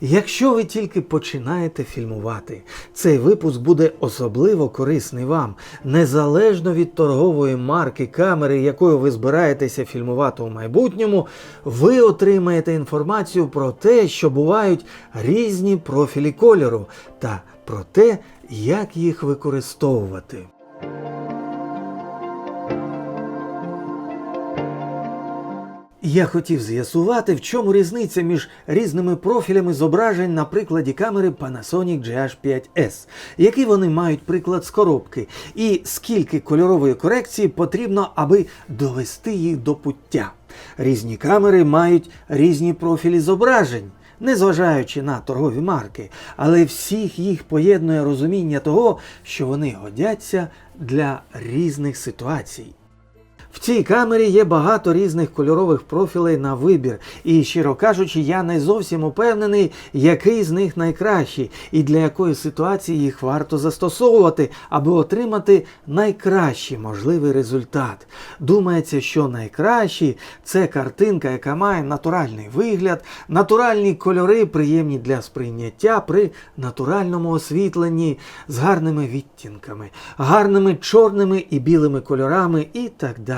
Якщо ви тільки починаєте фільмувати, цей випуск буде особливо корисний вам, незалежно від торгової марки камери, якою ви збираєтеся фільмувати у майбутньому, ви отримаєте інформацію про те, що бувають різні профілі кольору, та про те, як їх використовувати. Я хотів з'ясувати, в чому різниця між різними профілями зображень на прикладі камери Panasonic GH5S, який вони мають приклад з коробки, і скільки кольорової корекції потрібно, аби довести їх до пуття. Різні камери мають різні профілі зображень. Незважаючи на торгові марки, але всіх їх поєднує розуміння того, що вони годяться для різних ситуацій. В цій камері є багато різних кольорових профілей на вибір, і, щиро кажучи, я не зовсім упевнений, який з них найкращий і для якої ситуації їх варто застосовувати, аби отримати найкращий можливий результат. Думається, що найкращий це картинка, яка має натуральний вигляд, натуральні кольори, приємні для сприйняття при натуральному освітленні з гарними відтінками, гарними чорними і білими кольорами і так далі.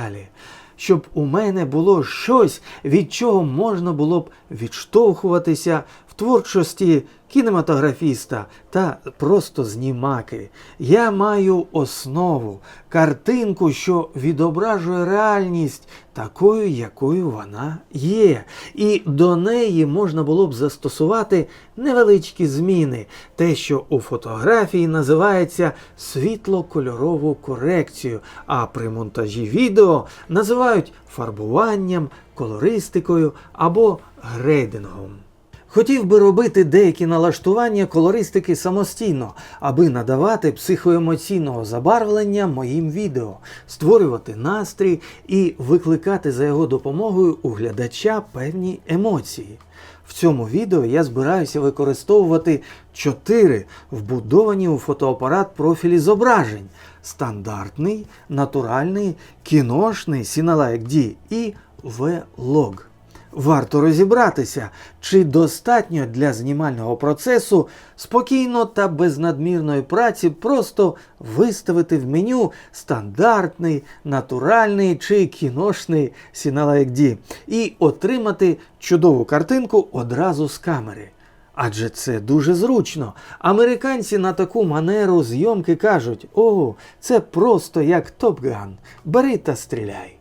Щоб у мене було щось, від чого можна було б відштовхуватися в творчості кінематографіста та просто знімаки. Я маю основу, картинку, що відображує реальність такою, якою вона є. І до неї можна було б застосувати невеличкі зміни, те, що у фотографії називається світло-кольорову корекцію, а при монтажі відео називають фарбуванням, колористикою або грейдингом. Хотів би робити деякі налаштування колористики самостійно, аби надавати психоемоційного забарвлення моїм відео, створювати настрій і викликати за його допомогою у глядача певні емоції. В цьому відео я збираюся використовувати чотири вбудовані у фотоапарат профілі зображень: стандартний, натуральний, кіношний Cinelike D і V-Log. Варто розібратися, чи достатньо для знімального процесу спокійно та без надмірної праці просто виставити в меню стандартний, натуральний чи кіношний D і отримати чудову картинку одразу з камери. Адже це дуже зручно. Американці на таку манеру зйомки кажуть: о, це просто як Топган. Бери та стріляй.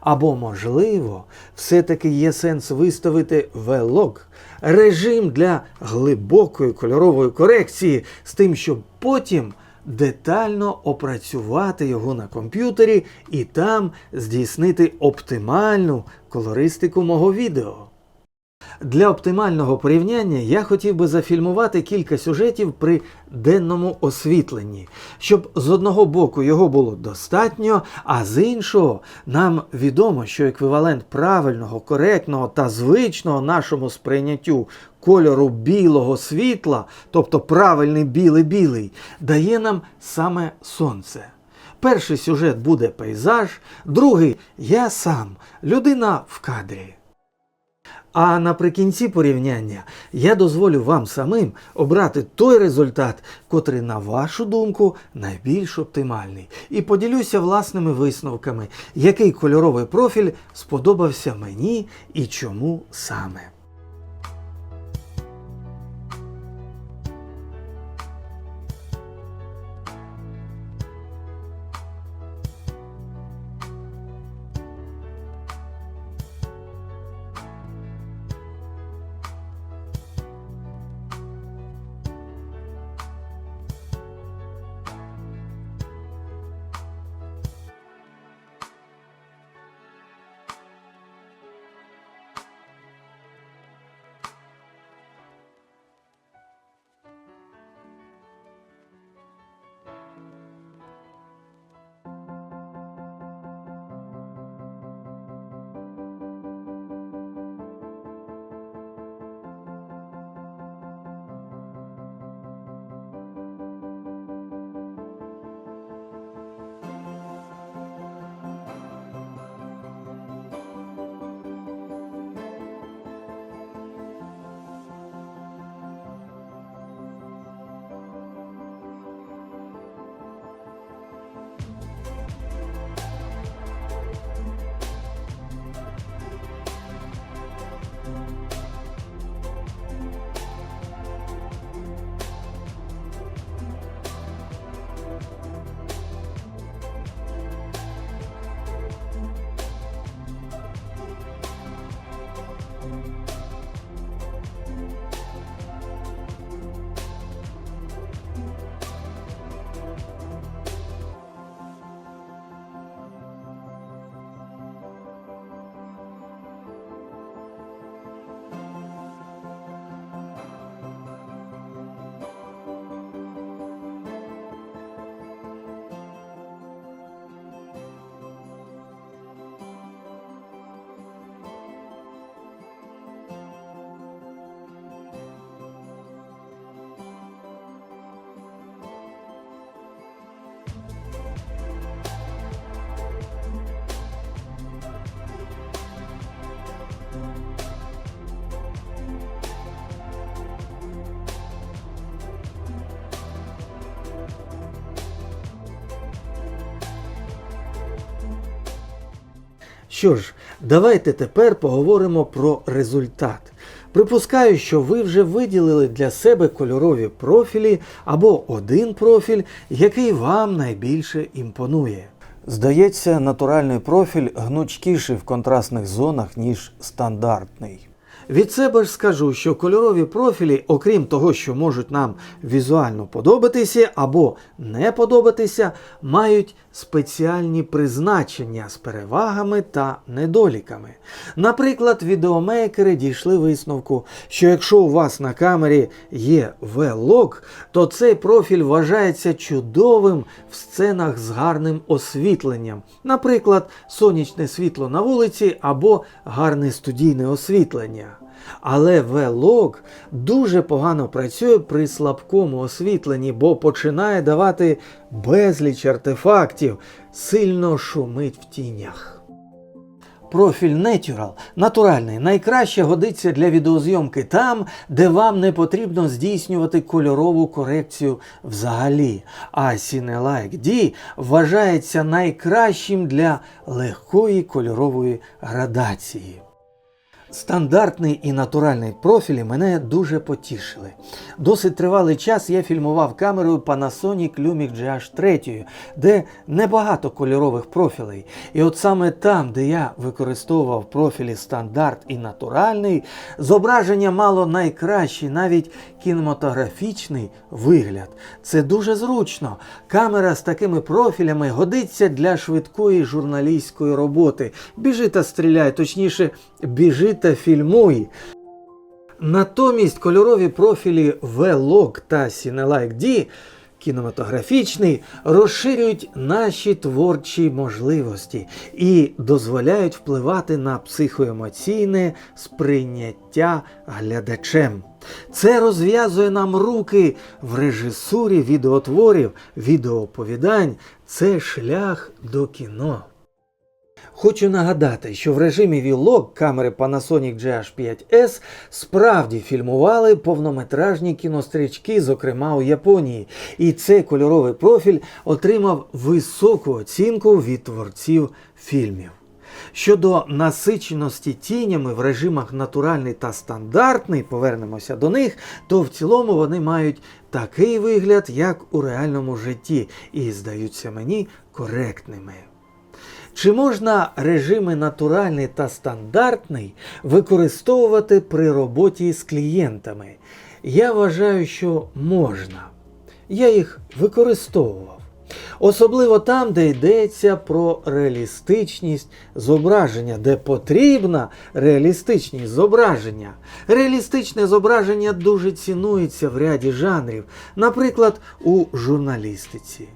Або, можливо, все-таки є сенс виставити V-Log, режим для глибокої кольорової корекції, з тим, щоб потім детально опрацювати його на комп'ютері і там здійснити оптимальну колористику мого відео. Для оптимального порівняння я хотів би зафільмувати кілька сюжетів при денному освітленні, щоб з одного боку його було достатньо, а з іншого нам відомо, що еквівалент правильного, коректного та звичного нашому сприйняттю кольору білого світла, тобто правильний білий-білий, дає нам саме сонце. Перший сюжет буде пейзаж, другий я сам, людина в кадрі. А наприкінці порівняння я дозволю вам самим обрати той результат, котрий, на вашу думку, найбільш оптимальний, і поділюся власними висновками, який кольоровий профіль сподобався мені і чому саме. Що ж, давайте тепер поговоримо про результат. Припускаю, що ви вже виділили для себе кольорові профілі або один профіль, який вам найбільше імпонує. Здається, натуральний профіль гнучкіший в контрастних зонах, ніж стандартний. Від себе ж скажу, що кольорові профілі, окрім того, що можуть нам візуально подобатися або не подобатися, мають спеціальні призначення з перевагами та недоліками. Наприклад, відеомейкери дійшли висновку, що якщо у вас на камері є V-Log, то цей профіль вважається чудовим в сценах з гарним освітленням, наприклад, сонячне світло на вулиці або гарне студійне освітлення. Але V-Log дуже погано працює при слабкому освітленні, бо починає давати безліч артефактів, сильно шумить в тінях. Профіль Natural, натуральний, найкраще годиться для відеозйомки там, де вам не потрібно здійснювати кольорову корекцію взагалі. А Cinelike D вважається найкращим для легкої кольорової градації. Стандартний і натуральний профілі мене дуже потішили. Досить тривалий час я фільмував камерою Panasonic Lumix GH3, де небагато кольорових профілей. І от саме там, де я використовував профілі стандарт і натуральний, зображення мало найкращий, навіть кінематографічний вигляд. Це дуже зручно. Камера з такими профілями годиться для швидкої журналістської роботи. Біжи та стріляй, точніше, біжи та фільмуй. Натомість кольорові профілі V-Log та Cinelike D кінематографічний розширюють наші творчі можливості і дозволяють впливати на психоемоційне сприйняття глядачем. Це розв'язує нам руки в режисурі відеотворів, відеооповідань. Це шлях до кіно. Хочу нагадати, що в режимі Vlog камери Panasonic GH5S справді фільмували повнометражні кінострічки, зокрема у Японії. І цей кольоровий профіль отримав високу оцінку від творців фільмів. Щодо насиченості тінями в режимах натуральний та стандартний, повернемося до них, то в цілому вони мають такий вигляд, як у реальному житті, і здаються мені коректними. Чи можна режими натуральний та стандартний використовувати при роботі з клієнтами? Я вважаю, що можна. Я їх використовував. Особливо там, де йдеться про реалістичність зображення, де потрібна реалістичність зображення. Реалістичне зображення дуже цінується в ряді жанрів, наприклад, у журналістиці.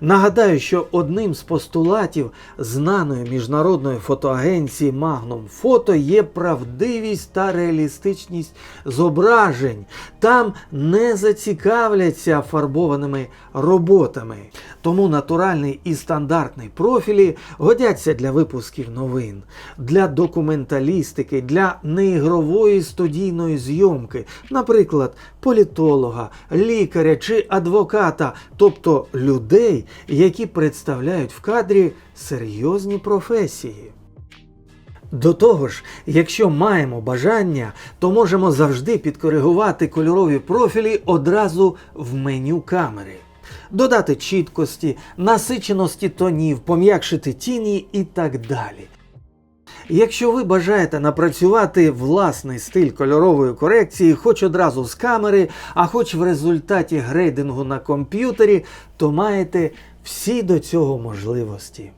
Нагадаю, що одним з постулатів знаної міжнародної фотоагенції Magnum Photo є правдивість та реалістичність зображень. Там не зацікавляться фарбованими роботами. Тому натуральний і стандартний профілі годяться для випусків новин, для документалістики, для неігрової студійної зйомки, наприклад, політолога, лікаря чи адвоката, тобто людей, які представляють в кадрі серйозні професії. До того ж, якщо маємо бажання, то можемо завжди підкоригувати кольорові профілі одразу в меню камери. Додати чіткості, насиченості тонів, пом'якшити тіні і так далі. Якщо ви бажаєте напрацювати власний стиль кольорової корекції, хоч одразу з камери, а хоч в результаті грейдингу на комп'ютері, то маєте всі до цього можливості.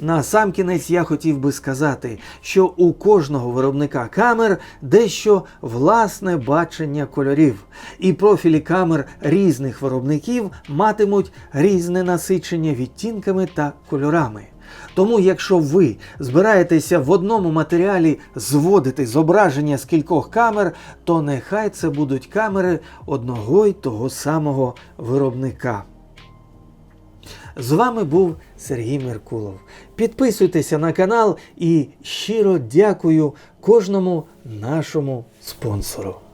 На сам кінець я хотів би сказати, що у кожного виробника камер дещо власне бачення кольорів, і профілі камер різних виробників матимуть різне насичення відтінками та кольорами. Тому, якщо ви збираєтеся в одному матеріалі зводити зображення з кількох камер, то нехай це будуть камери одного й того самого виробника. З вами був Сергій Меркулов. Підписуйтеся на канал і щиро дякую кожному нашому спонсору.